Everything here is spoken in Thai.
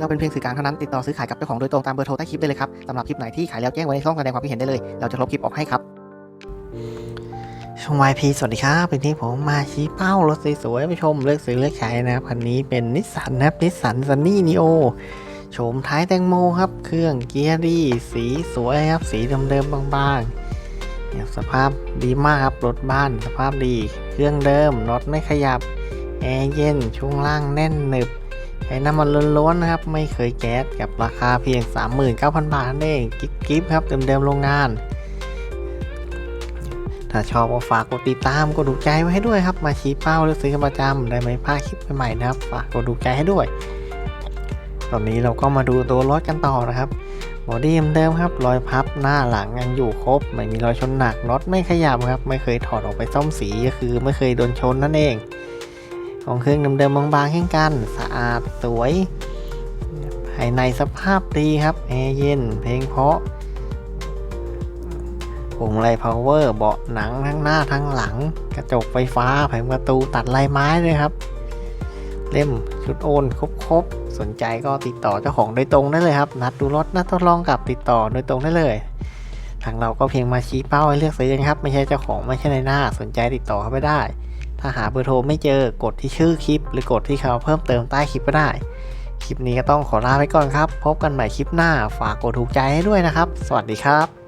เราเป็นเพียงสื่อกลางเท่านั้นติดต่อซื้อขายกับเจ้าของโดยตรงตามเบอร์โทรใต้คลิปได้เลยครับสำหรับคลิปไหนที่ขายแล้วแจ้งไว้ในช่องแสดงความคิดเห็นได้เลย เราจะลบคลิปออกให้ครับช่อง YP สวัสดีครับเป็นที่ผมมาชี้เป้ารถสวยๆไปชมเลือกซื้อเลือกใช้นะครับคันนี้เป็นนิสสันนะครับนิสสันซันนี่นีโอโฉมท้ายแตงโมครับ เครื่องเกียร์ดีสีสวยครับ สีเดิมๆบางๆเนี่ยสภาพดีมากครับ รถบ้านสภาพดี เครื่องเดิมรถไม่ขยับ แอร์เย็นช่วงล่างแน่นหนึบ ช้น้ำมันล้วนๆนะครับ ไม่เคยแก๊สกับราคาเพียง 39,000 บาทนั่นเองกิ๊บกิ๊บครับเดิมๆโรงงาน ถ้าชอบก็ฝากกดติดตามกดดูใจไว้ให้ด้วยครับ มาชี้เป้าหรือซื้อประจำได้ไหมพลาดคลิปใหม่ๆนะครับฝากกดดูใจให้ด้วย ตอนนี้เราก็มาดูตัวรถกันต่อนะครับบอดี้เดิมๆครับรอยพับหน้าหลังยังอยู่ครบ ไม่มีรอยชนหนักน็อตไม่ขยับครับ ไม่เคยถอดออกไปซ่อมสีก็คือไม่เคยโดนชนนั่นเอง ของเครื่องเดิมๆบางๆเช่นกัน สะอาดสวย ภายในสภาพดีครับแอร์เย็น เพลงเพราะพวงมาลัยพาวเวอร์เบาะหนังทั้งหน้าทั้งหลัง กระจกไฟฟ้าแผงประตูตัดลายไม้เลยครับ เล่มชุดโอนครบๆสนใจก็ติดต่อเจ้าของโดยตรงได้เลยครับ นัดดูรถนัดทดลองกับติดต่อโดยตรงได้เลย ทางเราก็เพียงมาชี้เป้าให้เลือกซื้อกันครับ ไม่ใช่เจ้าของไม่ใช่ในหน้า สนใจติดต่อเข้าไปได้ ถ้าหาเบอร์โทรไม่เจอกดที่ชื่อคลิป หรือกดที่คำว่าเพิ่มเติมใต้คลิปก็ได้ คลิปนี้ก็ต้องขอลาไปก่อนครับ พบกันใหม่คลิปหน้า ฝากกดถูกใจให้ด้วยนะครับ สวัสดีครับ